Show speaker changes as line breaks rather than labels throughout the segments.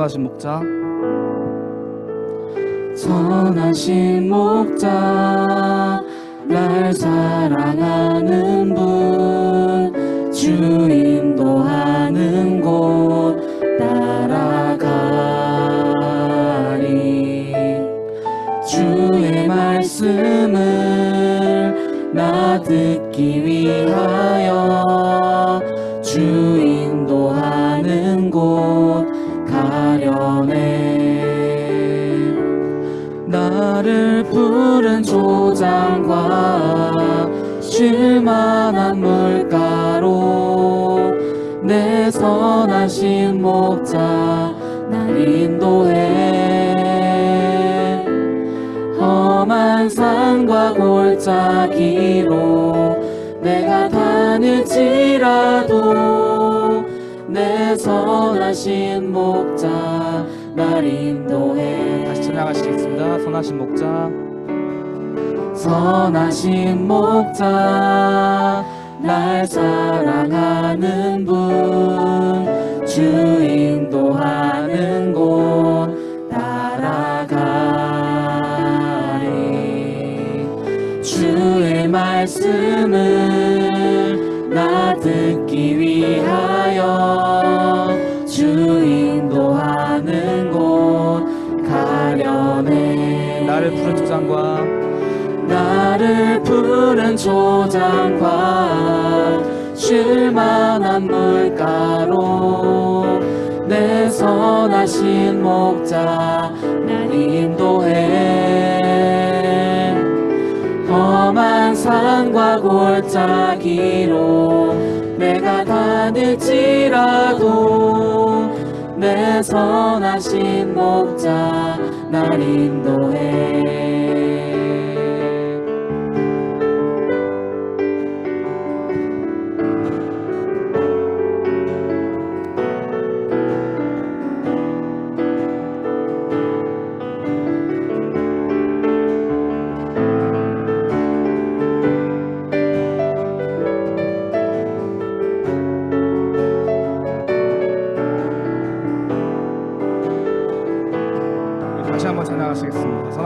선하신 목자.
선하신 목자 날 사랑하는 분 주인도 하는 곳 따라가리. 주의 말씀을 나 듣기 위하여 내 선하신 목자 날 인도해. 험한 산과 골짜기로 내가 다닐지라도 내 선하신 목자 날 인도해.
다시 찬양하시겠습니다. 선하신 목자.
선하신 목자 날 사랑하는 분 주 인도하는 곳 따라가리. 주의 말씀을 나 듣기 위하여 주 인도하는 곳 가려네.
나를 푸른 조장과
나를 푸른 조장과 쉴만한 물가로 내 선하신 목자 날 인도해. 험한 산과 골짜기로 내가 다닐지라도 내 선하신 목자 날 인도해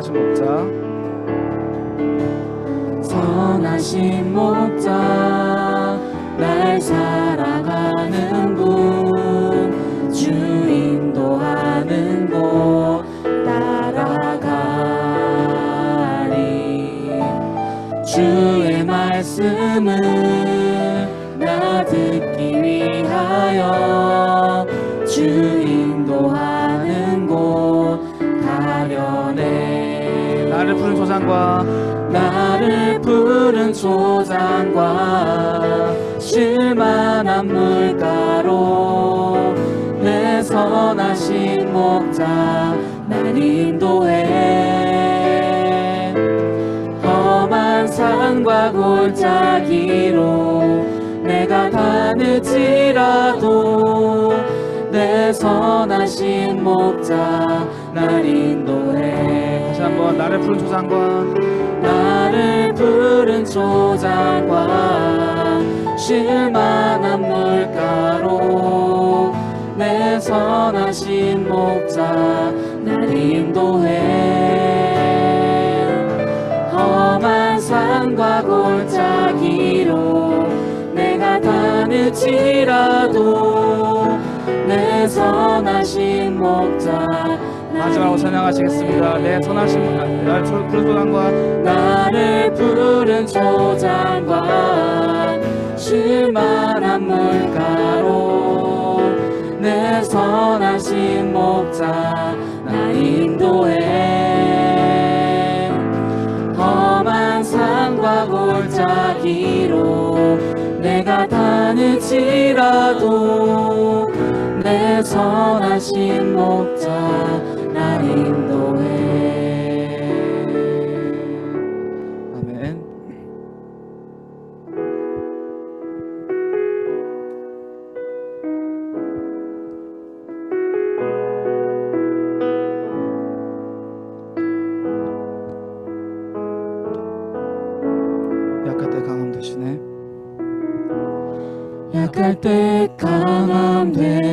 선하신 목자.
선하신 목자 날 사랑하는 분 주인도 하는 곳 따라가리. 주의 말씀을 물가로 내 선하신 목자 날 인도해. 험한 산과 골짜기로 내가 다닐지라도 내 선하신 목자 날 인도해.
다시 한번 나를 푸른 조장과
나를 푸른 조장과 쉴만 선하신 목자 날 인도해. 험한 산과 골짜기로 내가 다닐지라도 내 선하신 목자 날
마지막으로 찬양하시겠습니다. 내 선하신 목- 나를 푸른 조장과
나를 푸른 조장과 쉴만한 물가로 내 선하신 목자 날 인도해. 험한 산과 골짜기로 내가 다닐지라도 내 선하신 목자 날 인도해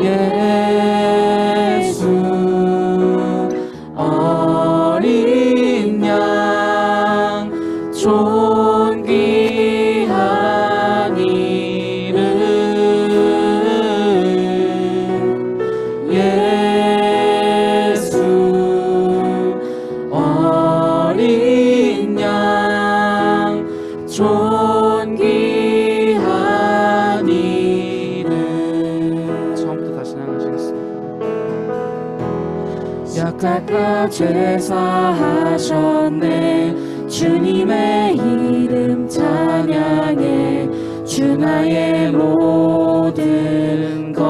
예
약할까 죄사하셨네. 주님의 이름 찬양해. 주 나의 모든 것.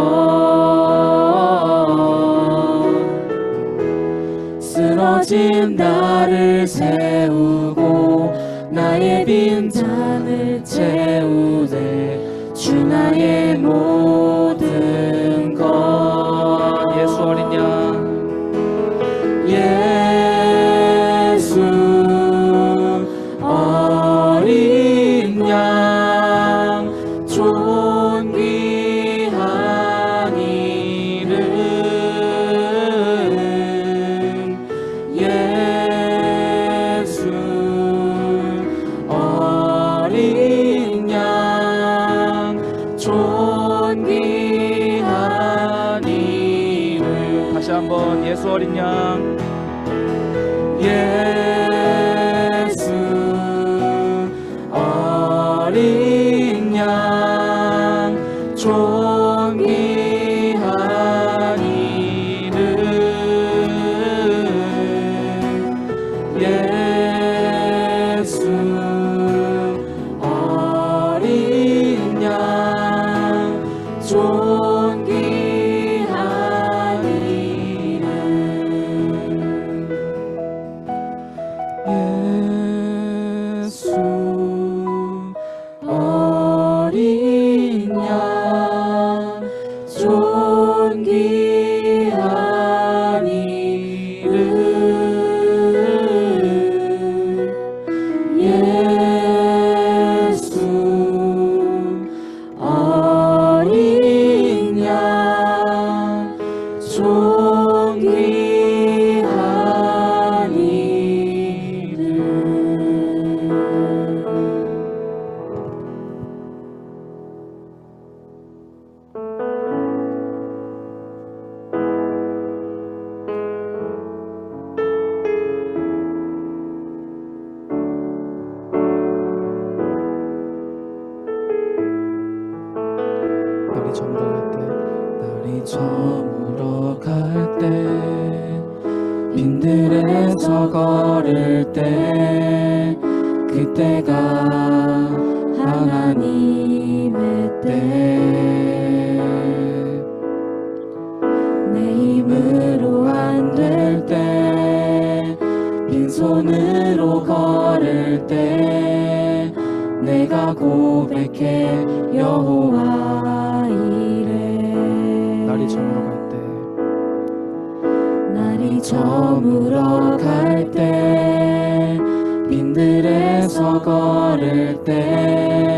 쓰러진 나를 세우고 나의 빈잔을 채우네 주 나의 모든
어린 양.
예 손으로 걸을 때 내가 고백해 여호와 이래
날이 저물어 갈 때.
날이 저물어 갈 때 빈들에서 걸을 때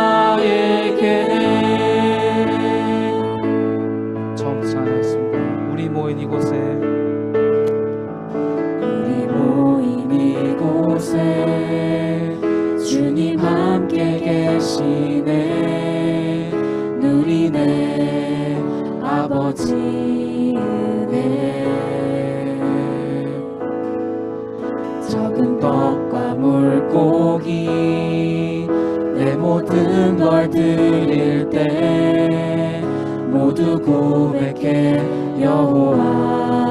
곳에
주님 함께 계시네. 누리네 아버지 은혜 적은 떡과 물고기 내 모든 걸 드릴 때 모두 고백해 여호와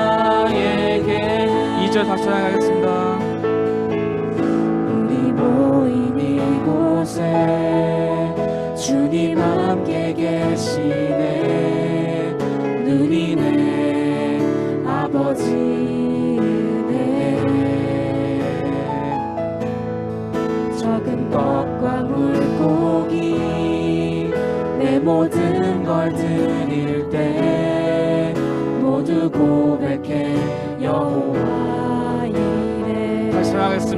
2절 다시 찬양하겠습니다.
우리 모인 이곳에 주님 함께 계시네 누리네 아버지 은혜 적은 떡과 물고기 내 모든 걸 드릴 때 모두 고백해 이래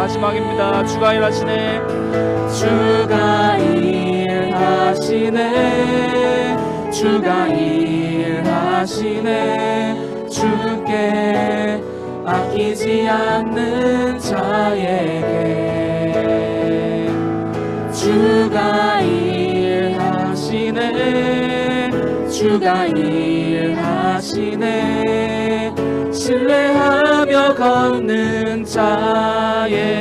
마지막입니다. 주가 일하시네.
주가 일하시네. 주가 일하시네. 주께 아끼지 않는 자에게. 주가 일하시네. 주가 일하시네. 신뢰하며 걷는 자의